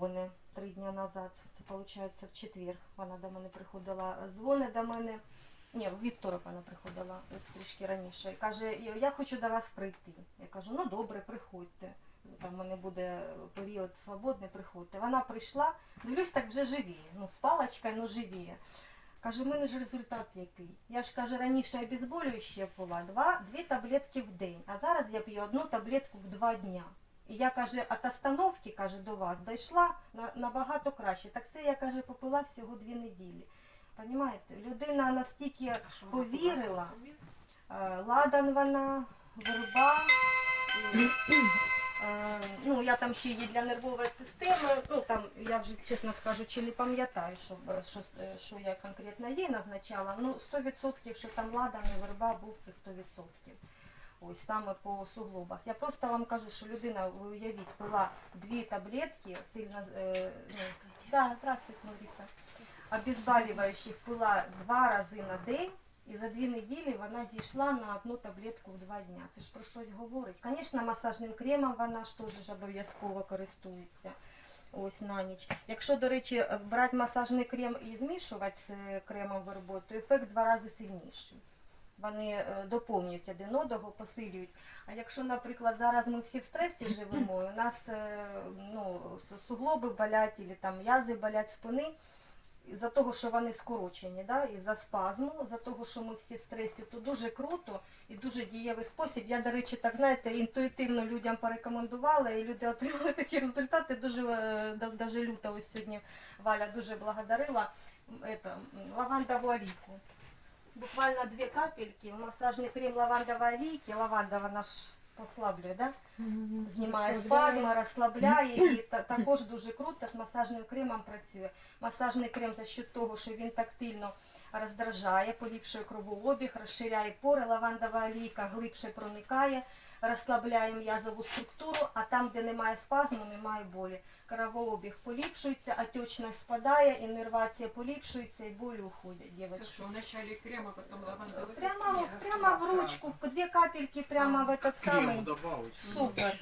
дзвони три дні назад. Це виходить в четвер. Вона до мене приходила. Дзвони до мене. Ні, в вівторок вона приходила трішки раніше. І каже, я хочу до вас прийти. Я кажу, ну добре, приходьте. Там в мене буде період свободний, приходьте. Вона прийшла, дивлюсь, так вже живіє. Ну, з паличкою, ну живіє. Каже, у мене ж результат який. Я ж каже, раніше обезболююче була два, дві таблетки в день, а зараз я п'ю одну таблетку в два дня. І я каже, від остановки каже, до вас дійшла набагато краще. Так це я каже, попила всього дві неділі. Понімаєте, людина настільки повірила, Е, ладан вона, верба. е, Ну, я там ще є для нервової системи. Ну там я вже чесно скажу, чи не пам'ятаю, що, е, що, що я конкретно їй назначала. Ну, 100% що там ладан і верба був це 100%. Ось саме по суглобах. Я просто вам кажу, що людина, ви уявіть, пила дві таблетки, сильно е, ну, да, здравствуйте, Лариса. Обезболюючих пила два рази на день. І за дві неділі вона зійшла на одну таблетку в два дня. Це ж про щось говорить. Звісно, масажним кремом вона ж теж обов'язково користується. Ось на ніч. Якщо, до речі, брати масажний крем і змішувати з е, кремом вербою, то ефект два рази сильніший. Вони е, доповнюють один одного, посилюють. А якщо, наприклад, зараз ми всі в стресі живемо, у нас е, ну, суглоби болять, або там м'язи болять спини, із-за того, що вони скорочені, да, із-за спазму, за того, що ми всі в стресі, то дуже круто і дуже дієвий спосіб. Я, до речі, так знаєте, інтуїтивно людям порекомендувала, і люди отримали такі результати. Дуже е, да- даже люта ось сьогодні Валя дуже благодарила м, лавандову олійку. Буквально две капельки, Массажный крем лавандової олійки, Лавандова наш послаблює, да? знімає спазми, розслабляє і та, також дуже круто з масажним кремом працює. Масажний крем за счет того, що він тактильно роздражає, поліпшує кровообіг, розширяє пори, лавандова олійка глибше проникає, розслабляє м'язову структуру, а там, де немає спазму, немає болі. Кровообіг поліпшується, отечність спадає, іннервація поліпшується і болі уходять, Так дівчатки. что вначале крем, а потом лавандовый. Прямо, прямо в ручку, две капельки прямо в этот самый. Крему добавить. Супер.